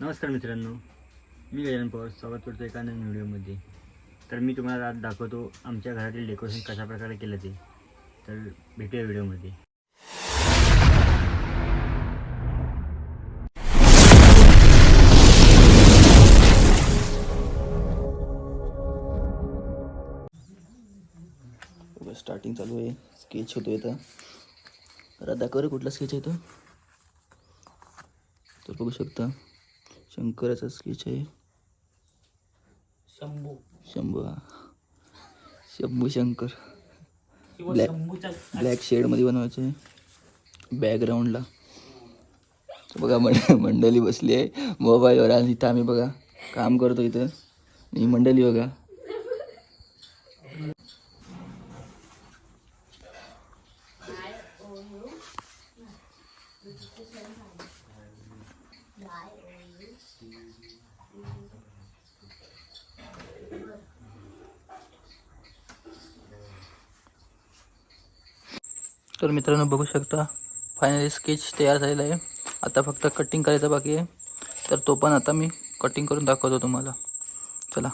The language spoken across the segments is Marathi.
नमस्कार मित्रांनो मी गजानन पवार. स्वागत करतो एका नवीन व्हिडिओमध्ये. तर मी तुम्हाला आज दाखवतो आमच्या घरातील डेकोरेशन कशा प्रकारे केलं ते. तर भेटूया व्हिडिओमध्ये. स्टार्टिंग चालू आहे. स्केच होतो आहे तर दाखव रे कुठला स्केच आहे तो. बघू शकता. शंकराचा स्केच आहे. शंभू. शंभू हा. शंभू शंकर. शंभूच्या ब्लॅक शेडमध्ये बनवायचं आहे. बॅकग्राऊंडला बघा मंड मंडळी बसली आहे. मोबाईलवर आणि इथं आम्ही बघा काम करतो इथं. ही मंडळी बघा. तर मित्रांनो बघू शकता फायनली स्केच तयार झालेला आहे. आता फक्त कटिंग करायचं बाकी आहे. तर तो पण आता मी कटिंग करून दाखवतो तुम्हाला. चला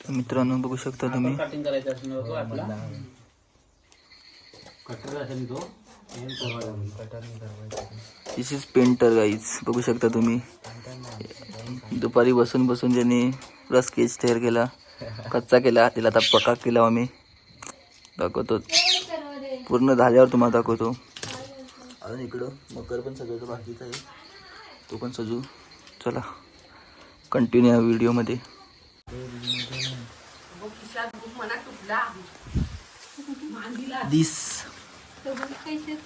तर मित्रांनो बघू शकता तुम्ही. कटिंग करायचं असणार होतो आपला. कटर असेल तो. दिस इज पेंटर गाईज बघू शकता तुम्ही. दुपारी बसून बसून ज्यांनी पुरा स्केच तयार केला कच्चा केला त्याला आता पका केला आम्ही. दाखवतो. पूर्ण झाल्यावर तुम्हाला दाखवतो. अजून इकडं मकर पण सगळं बाकीचं आहे. तो पण सजू चला कंटिन्यू या व्हिडिओमध्ये दिस.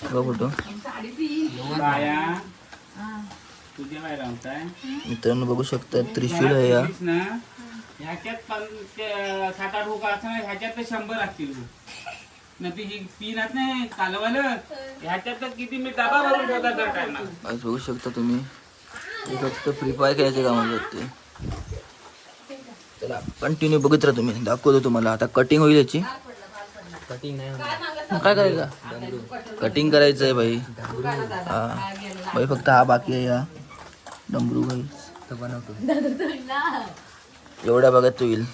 बघा फोटो. मित्रांनो बघू शकता त्रिशूळ आहे या. ह्याच्यात पण सात आठ उका असं ह्याच्यात तर शंभर असतील. ना ती ही तीन आहेत ना कालवालं ह्याच्यात तर किती मी डबा भरून ठेवता तर काय ना आज बघू शकता तुम्ही. फक्त फ्री फायर खेळायचे कामाला जाते चला कंटिन्यू बघत राहा तुम्ही. दाखवतो तुम्हाला. आता कटिंग होईल याची. कटिंग नाही काय करायचं? कटिंग करायचं आहे भाई. हा. भाई फक्त हा बाकी आहे या. डमरू भाई. एवढ्या बघत होईल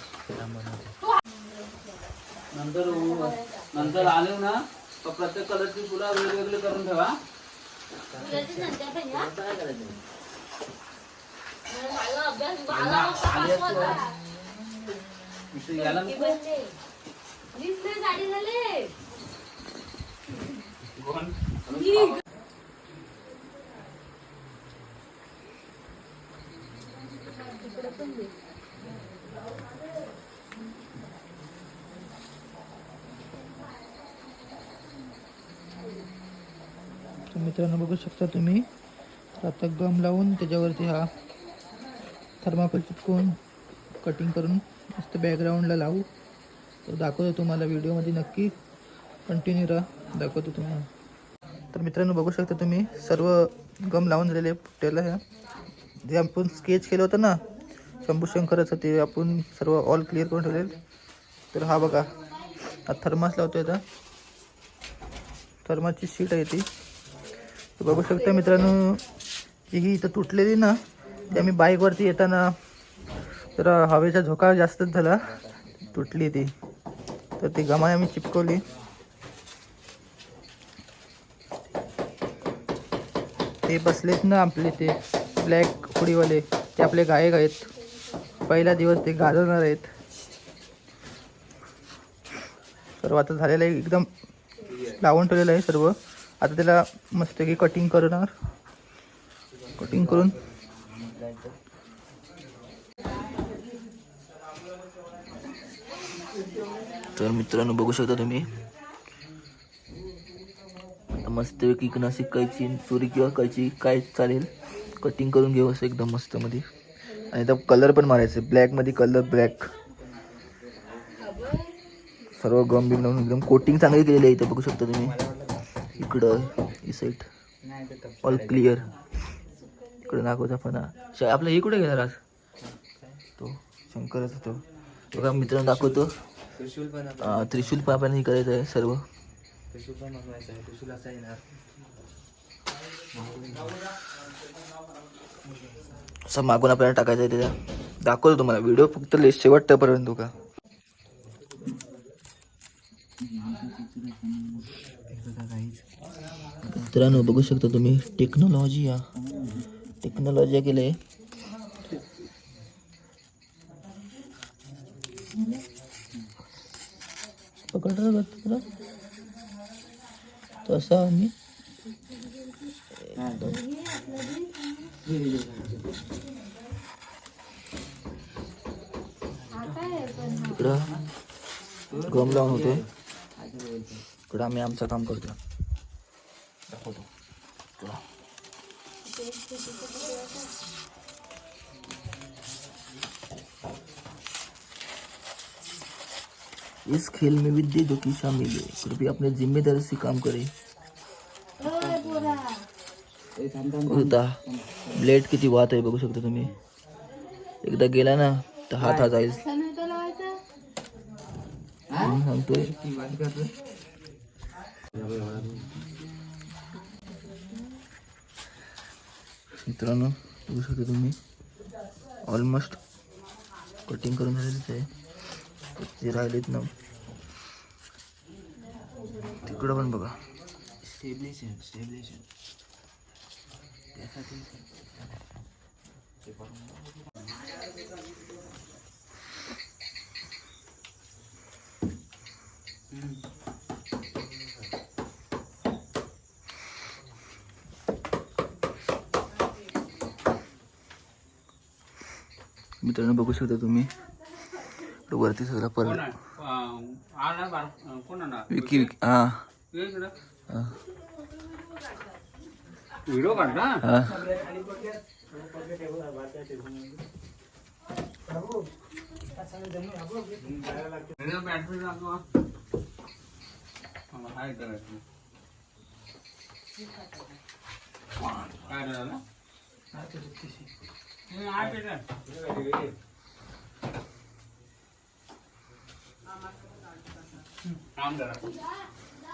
नंतर नंतर आले ना तर प्रत्येक कलरची फुलं वेगवेगळे करून ठेवा. इथे याला नको. कोण? तर मित्रांनो बघू शकता तुम्ही तर आता गम लावून त्याच्यावरती हा थर्माकोल चिटकवून कटिंग करून मस्त बॅकग्राऊंडला लावू. तर दाखवतो तुम्हाला व्हिडिओमध्ये नक्की. कंटिन्यू राहा. दाखवतो तुम्हाला. तर मित्रांनो बघू शकता तुम्ही सर्व गम लावून झालेले पुट्ट्याला ह्या जे आपण स्केच केलं होतं ना शंभू शंकराचं ते आपण सर्व ऑल क्लिअर करून ठेवलेलं तर हा बघा हा थर्मास लावतो आता. थर्माची शीट आहे ती. बघू शकता मित्रांनो जी ही इथं तुटलेली ना ते आम्ही बाईकवरती येताना तर हवेचा झोका जास्तच झाला. तुटली ती. तर ती गमाने आम्ही चिपकवली. ते बसलेत ना आपले ते ब्लॅक हुडीवाले. ते आपले गायक आहेत. पहिला दिवस ते गाजवणार आहेत. सर्व आता झालेलं आहे एकदम लावून ठेवलेलं आहे सर्व. आता त्याला मस्तपैकी कटिंग करणार. कटिंग करून तर मित्रांनो बघू शकता तुम्ही. आता मस्तपैकी नाशिक कैची चोरी किंवा कैची काय चालेल कटिंग करून घेऊ असं एकदम मस्त मध्ये आणि आता कलर पण मारायचे ब्लॅकमध्ये कलर ब्लॅक सर्व गम बिम लावून एकदम कोटिंग चांगली केलेली आहे इथं बघू शकता तुम्ही. इकडं ही साईड ऑल क्लिअर इकडं नागोचा फणा आपला हे कुठे गेला आज तो शंकरच तो बघा मित्रांनो दाखवतो. त्रिशूल पण अं, त्रिशूल पण आपल्याला हे करायचं आहे सर्व. त्रिशूल पण आहे. त्रिशूल असा येणार. असं मागून आपल्याला टाकायचं आहे त्याच्या दाखवतो तुम्हाला. व्हिडिओ फक्त ले- शेवटपर्यंत का मित्रांनो बघू शकता तुम्ही टेक्नॉलॉजी या. टेक्नॉलॉजी केले. पकडलं का तुला तसा आम्ही इकडं गम लावून होते. इकडं आम्ही आमचं काम करतो. इस खेल में विद्या जो की शामिल है। कृपया अपने ज़िम्मेदारी से काम करे। होता। ब्लेड किती वाहत आहे बघू शकता तुम्ही। एकदा गेला ना तर हात हा जाईल सांगतोय मित्रांनो बघू शकता तुम्ही ऑलमोस्ट कटिंग करून झालेलीच आहे राहिलेत ना तिकडं पण बघा. स्टेबलेशन स्टेबलेशन मित्रांनो बघू शकता तुम्ही. इकडं वरती सगळा कोण पर आहे? अं, आला बार अं, कोण आणणार विकी विकी. हा इकडं. हा. व्हिडिओ लागवा हा, हाय बॅटरी. काय रे दादा? हम्म,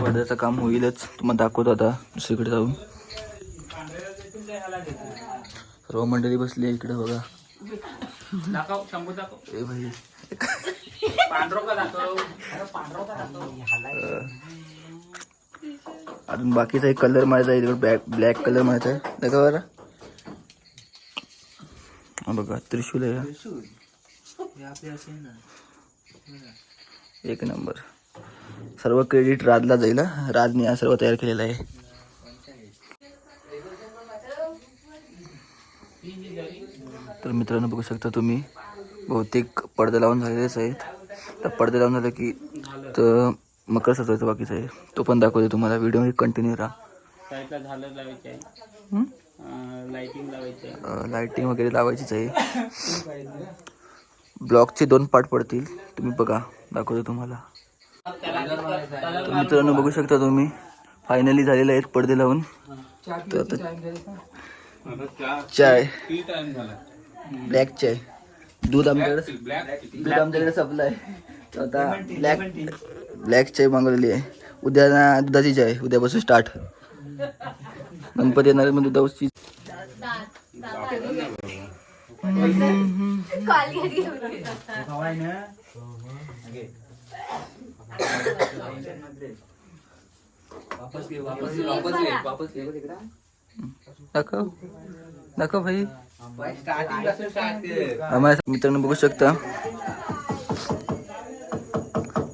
पडद्याचं काम होईलच. तुम्हाला दाखवतो आता दुसरीकडे जाऊन. सर्व मंडळी बसली आहे इकडे बघा. ए भाई अजून बाकीचा एक कलर मारायचा आहे इकडे ब्लॅक ब्लॅक कलर मारायचा आहे. दाखवा बरं. बघा त्रिशूल आहे. एक नंबर. सर्व क्रेडिट राजला जाईल. राजने हा सर्व तयार केलेला आहे. तर मित्रांनो बघू शकता तुम्ही बहुतेक पडदे लावून झालेलेच आहेत. तर पडदे लावून झालं की तर मकर संक्रांतीचं बाकीचं आहे. तो पण दाखवतो तुम्हाला व्हिडिओमध्ये कंटिन्यू राहा. लाइटिंग वगैरे लावायचीच आहे. ब्लॉकचे दोन पार्ट पडतील तुम्ही बघा दाखवतो तुम्हाला. तर मित्रांनो बघू शकता तुम्ही. फायनली झालेले आहेत पडदे लावून. तर आता चाय. ब्लॅक चाय. दूध आमच्याकडे ब्लॅक दूध आमच्याकडे सप्लाय तर आता ब्लॅक ब्लॅक चाय मागवलेली आहे. उद्या ना दुधाची चाय. उद्यापासून स्टार्ट गणपती येणार मग दुधाची वापस घे वापस घे वापस घे वापस घे दाखव. दाखव भाई. आम्हाला मित्रांनो बघू शकता.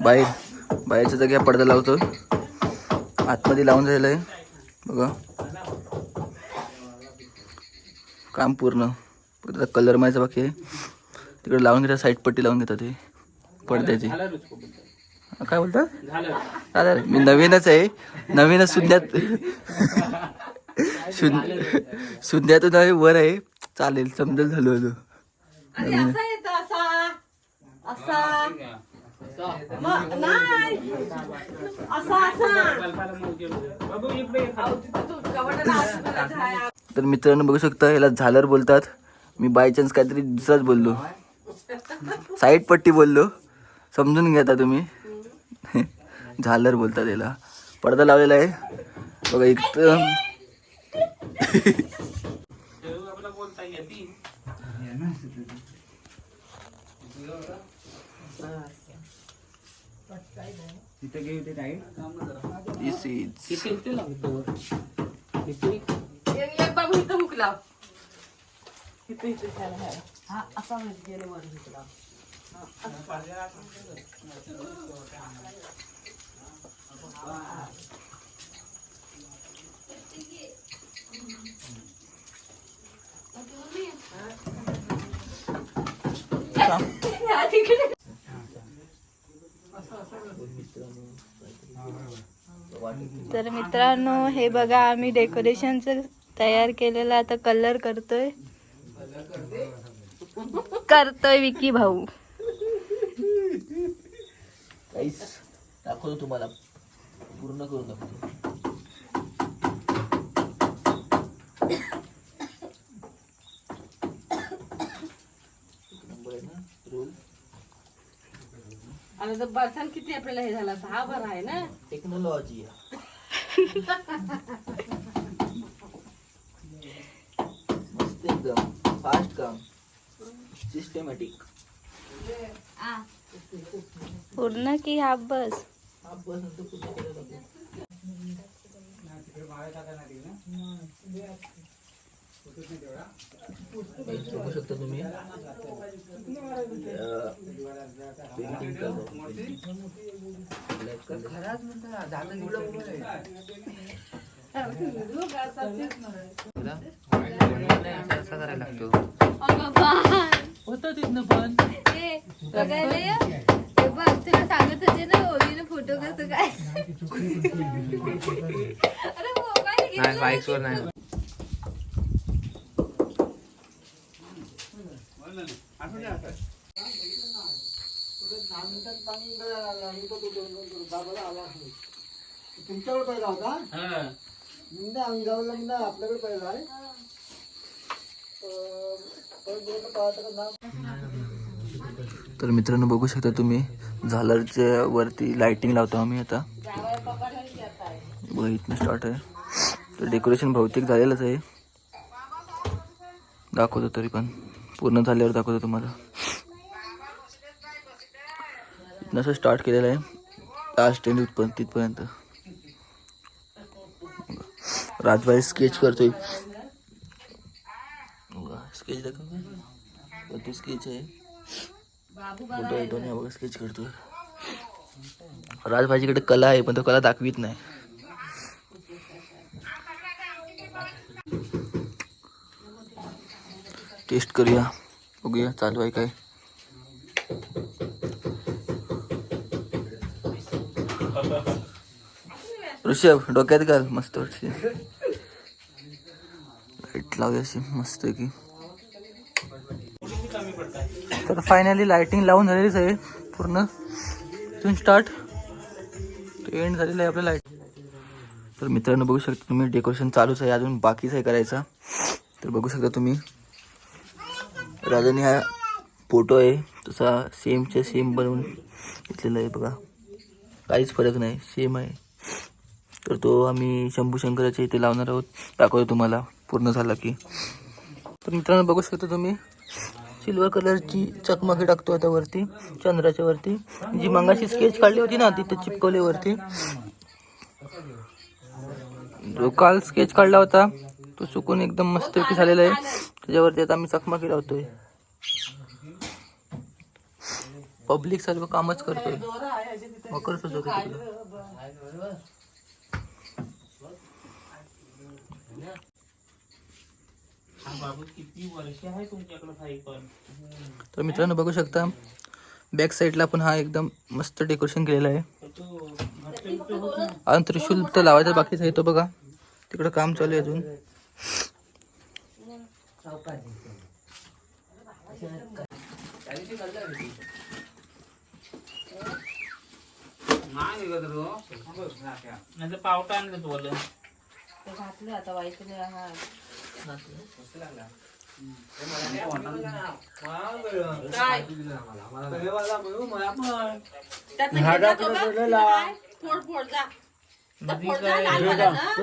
बाहेर बाहेरच्या जागी हा पडदा लावतो आतमध्ये लावून झालेलं आहे. बघा. काम पूर्ण. त्याचा कलर मारायचा बाकी आहे. तिकडे लावून घेतात साईड पट्टी लावून घेतात ते पडद्याची. काय बोलतात झालं. दादा मी नवीनच आहे. नवीनच सुंद्यात शुन सुंद्यातून आहे वर आहे. चालेल समजेल झालो आहे. तर मित्रांनो बघू शकता याला झालर बोलतात. मी बाय चान्स काहीतरी दुसराच बोललो. साईड पट्टी बोललो. समजून घ्या आता तुम्ही. झालर बोलतात याला. पडदा लावलेला आहे. बघा इथं. देव आपला तर मित्रांनो हे बघा आम्ही डेकोरेशनचं तयार केलेलं आता कलर करतोय. करतोय विकी भाऊ. काहीच दाखवतो तुम्हाला. पूर्ण करून दाखवतो. आणि तर बरसात किती आपल्याला हे झाला? दहा भर आहे ना? टेक्नॉलॉजी मस्त एकदम. फास्ट काम. सिस्टमॅटिक पूर्ण की हा बस? नंतर पूर्ण केलं जातं. Guys, बघू शकता तुम्ही पेंटिंग ब्लॅक कलर होतं तिथनं पण. हे बघ तुला सांगत होते ना होळीनं फोटो कसं काय? अरे मोबाईल घेतला. तुमच्याकडे पहिला होता? हा. म्हणजे अंगावला म्हणजे आपल्याकडे पहिला आहे. अं, पण दोन पाहता का नाव तर मित्रांनो बघू शकता तुम्ही झालरच्या वरती लायटिंग लावतो आम्ही आता. बघा इथनं स्टार्ट आहे. तर डेकोरेशन बहुतेक झालेलंच आहे. दाखवतो तरी पण. पूर्ण झाल्यावर दाखवतो तुम्हाला. इथनं असं स्टार्ट केलेलं आहे. लास्ट एंड इथपर्यंत तिथपर्यंत. राजबाई स्केच करतोय. स्केच दाखव स्केच आहे. फोटो येतो नाही बघा स्केच करतोय. राजभाजीकडे कला आहे पण तो कला दाखवीत नाही. टेस्ट करूया. बघूया चालू आहे काय. ऋषभ डोक्यात घाल मस्त वाटते लाइट लावूया अशी मस्त की. तर फायनली लायटिंग लावून झालेलीच आहे पूर्ण. इथून स्टार्ट एंड झालेलं आहे आपल्या लाइट तर मित्रांनो बघू शकता तुम्ही डेकोरेशन चालूच आहे. अजून बाकीच आहे करायचा. तर बघू शकता तुम्ही. राजाने हा फोटो आहे तसा सेमच्या सेम बनवून घेतलेला आहे बघा. काहीच फरक नाही सेम आहे. तर तो आम्ही शंभू शंकराच्या इथे लावणार आहोत. दाखवतो तुम्हाला पूर्ण झाला की. तर मित्रांनो बघू शकता तुम्ही. सिल्वर कलरची चकमकी टाकतो आता वरती चंद्राच्या वरती. जी मंगाशी स्केच काढली होती ना तिथे चिपकवली वरती जो काल स्केच काढला होता तो सुकून एकदम मस्तपैकी झालेला आहे. त्याच्यावरती आता आम्ही चकमकी लावतोय. पब्लिक सर्व कामच करतोय. मकर सजवतो तर मित्रांनो बघू शकता बॅक साईडला पण हा एकदम मस्त डेकोरेशन केलेलं आहे. तो बिट्ट होत. त्रिशूल तर लावायचा बाकीच आहे तो बघा. तिकडं काम चालू आहे अजून. हो. नाही पावटा आणलं तू बोल ते घातलं आता वाईट हा. काय? त्यातलं घेतला तो बघ, तिथं काय? फोड फोड जा. तर फोड जा, लाल झालं ना?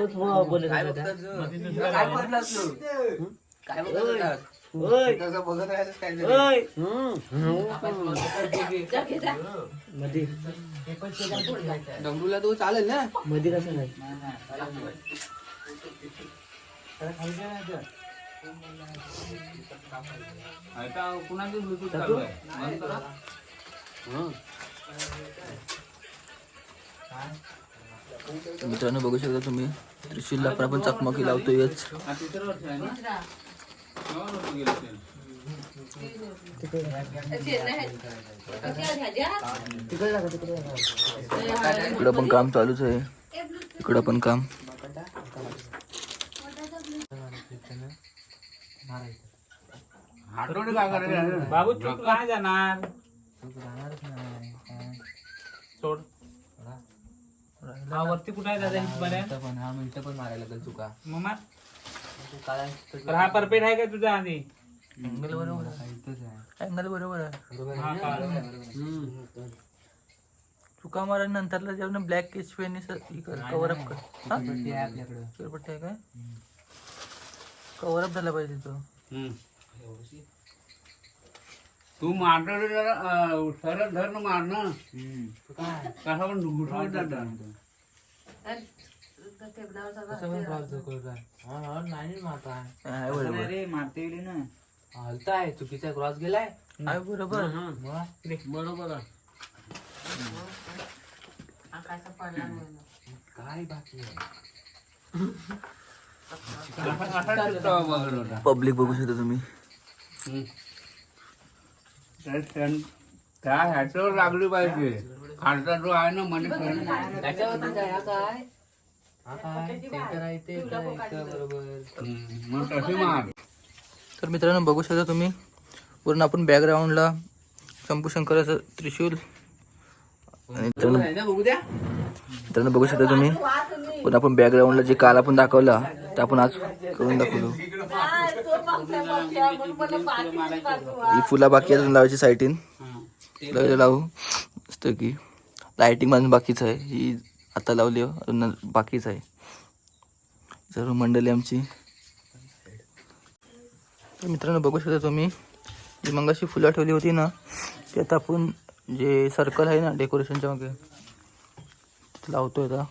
जा, घे जा. डमरूला तो चालेल ना? आता कुणाची ब्लूटूथ चालू आहे? बंद करा. मित्रांनो बघू शकता तुम्ही त्रिशूलला पण आपण चकमकी लावतोयच हा. इकडं पण काम चालूच आहे. इकडं पण काम. हातोडी काय करायचं बाबू चूक काय जाणार? सोड. हा वरती कुठे आहे दादा? बऱ्या पण हा मारायला लागेल चुका. मग मार. काय तर हा परफेक्ट आहे का तुझा आधी? अँगल बरोबर आहे. अँगल बरोबर आहे. हा का? चुका मारा नंतरला जेव्हा black case pen cover up कर हा? आपल्याकडं. चिरपट्टी आहे काय? कव्हर अप झाला पाहिजे तो. हम्म. तू अं, सरळ धर ना मार ना कसा पण हलताय चुकीचा क्रॉस गेलाय. बरोबर. बरोबर. काय बाकी. पब्लिक बघू शकता तुम्ही. त्या ह्याच्यावर लागली पाहिजे खालचा जो आहे ना मनी काय तर मित्रांनो बघू शकता तुम्ही. पूर्ण आपण बॅकग्राऊंडला शंभू शंकराचं त्रिशूल. आणि मित्रांनो बघू शकता तुम्ही. पूर्ण आपण बॅकग्राऊंडला जे काल आपण दाखवला ते आपण आज करून दाखवलो ही फुला बाकी अजून लावायची साईटीन. लावू. मस्त की. लायटिंग माझं बाकीच आहे. ही आता लावली अजून बाकीच आहे. सर्व मंडळी आमची. तर मित्रांनो बघू शकता तुम्ही जी मंगाशी फुलं ठेवली होती ना ती आता आपण जे सर्कल आहे ना डेकोरेशनच्या मागे लावतो लावतोय आता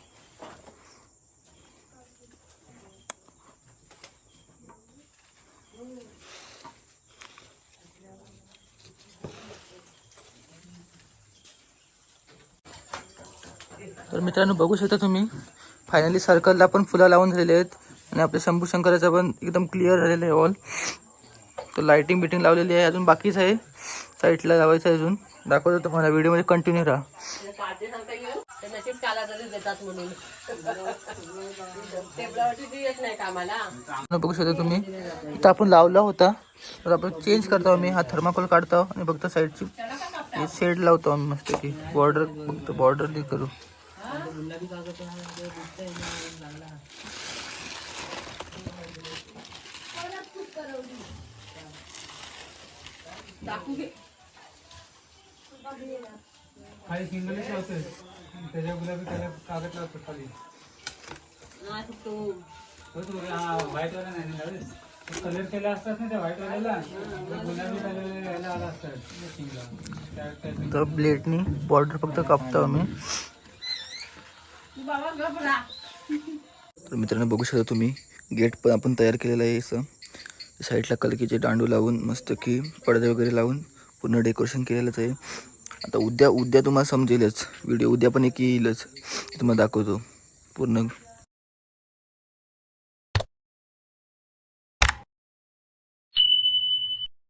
तर मित्रांनो बघू शकता तुम्ही फायनली सर्कलला पण फुलं लावून झालेले आहेत आणि आपल्या शंभू शंकराचा पण एकदम क्लिअर झालेलं आहे ऑल तर लायटिंग बिटिंग लावलेली आहे अजून बाकीच आहे. साईडला लावायचं आहे अजून. दाखवतो तुम्हाला व्हिडिओमध्ये कंटिन्यू राहा. बघू शकता तुम्ही इथं आपण लावला होता. तर आपण चेंज करतो आम्ही हा थर्माकोल काढतो आणि बघतो साईडची शेड लावतो आम्ही मस्त की बॉर्डर बघतो बॉर्डर करू. टाकू घे खाली सिंगलच लावतोय त्याच्या गुलाबी त्याला कागद लावतो खाली नाही फक्त व्हाईट वाला नाही लावले कलर केला असतात ना त्या व्हाईट वाल्याला गुलाबी कलर यायला आला असतात सिंगला त्या- त्या- तर ब्लेडनी बॉर्डर फक्त कापतो आम्ही तू बाबा गप राहा तर मित्रांनो बघू शकता तुम्ही गेट पण आपण तयार केलेलं आहे असं साईडला कलकीचे दांडू लावून मस्त की पडदे वगैरे लावून पूर्ण डेकोरेशन केलेलंच आहे. आता उद्या उद्या तुम्हाला समजेलच. व्हिडिओ उद्या पण एक येईलच. तुम्हाला दाखवतो. पूर्ण